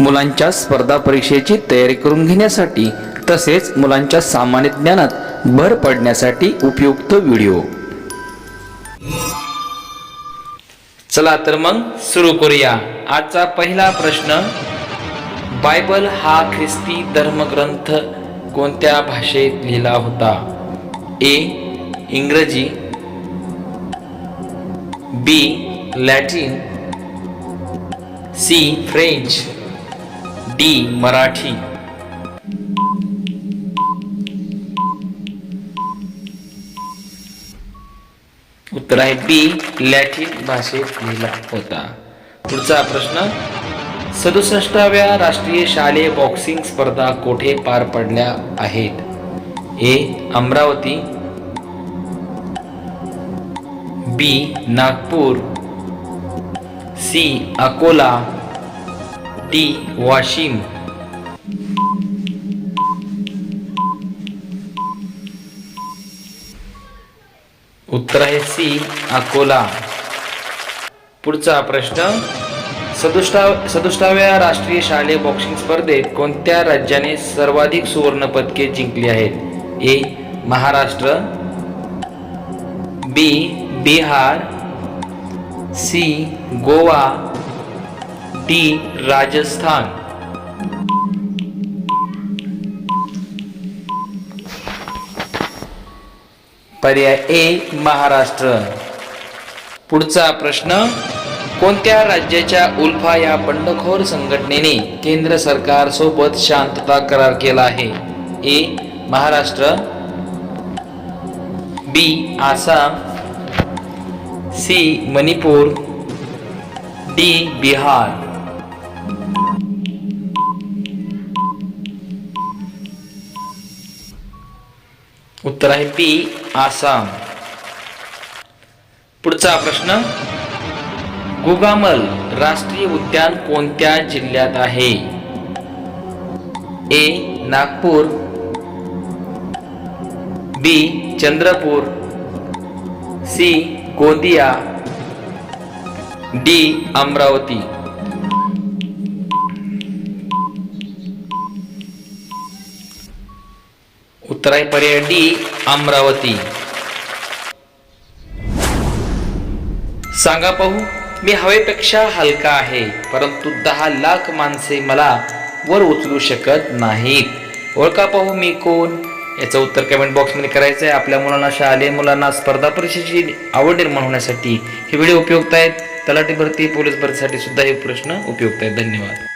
मुलांच्या स्पर्धा परीक्षेची तयारी करून घेण्यासाठी तसेच मुलांच्या सामान्य ज्ञानात भर पडण्यासाठी उपयुक्त व्हिडिओ. चला तर मग सुरू करूया. आजचा पहिला प्रश्न बायबल हा ख्रिस्ती धर्मग्रंथ कोणत्या भाषेत लिहिला होता? ए इंग्रजी. B Latin. C French. D Marathi. उत्तर आहे बी लॅटिन भाषेत लिहिला होता. पुढचा प्रश्न सदुसष्टाव्या राष्ट्रीय शालेय बॉक्सिंग स्पर्धा कोठे पार पडल्या आहेत? A Amravati B Nagpur C Akola T Washim. उत्तर आहे सी अकोला. पुढचा प्रश्न सदुष्टा सदुष्टाव्या राष्ट्रीय शालेय बॉक्सिंग स्पर्धेत कोणत्या राज्याने सर्वाधिक सुवर्णपदके जिंकली आहेत? A Maharashtra. B Bihar. C Goa. D Rajasthan. पर्याय ए महाराष्ट्र. पुढचा प्रश्न कोणत्या राज्याच्या उल्फा या बंडखोर संघटनेने केंद्र सरकार सोबत शांतता करार केला आहे? A Maharashtra. B Assam. C Manipur. D Bihar. उत्तर आहे बी आसाम. पुढचा प्रश्न. गुगामल राष्ट्रीय उद्यान कोणत्या जिल्ह्यात आहे? A. Nagpur. B. Chandrapur. C. Gondia. D. Amravati. उत्तर आहे पर्याय डी अमरावती. सांगा पाहू मी हवेपेक्षा हलका आहे परंतु दहा लाख माणसे मला वर उचलू शकत नाहीत. ओळखा पाहू मी कोण? याचं उत्तर कमेंट बॉक्समध्ये करायचं आहे. आपल्या मुलांना शालेय मुलांना स्पर्धा परीक्षेची आवड निर्माण होण्यासाठी हे व्हिडिओ उपयुक्त आहेत. तलाठी भरती पोलीस भरतीसाठी सुद्धा हे प्रश्न उपयुक्त आहेत. धन्यवाद.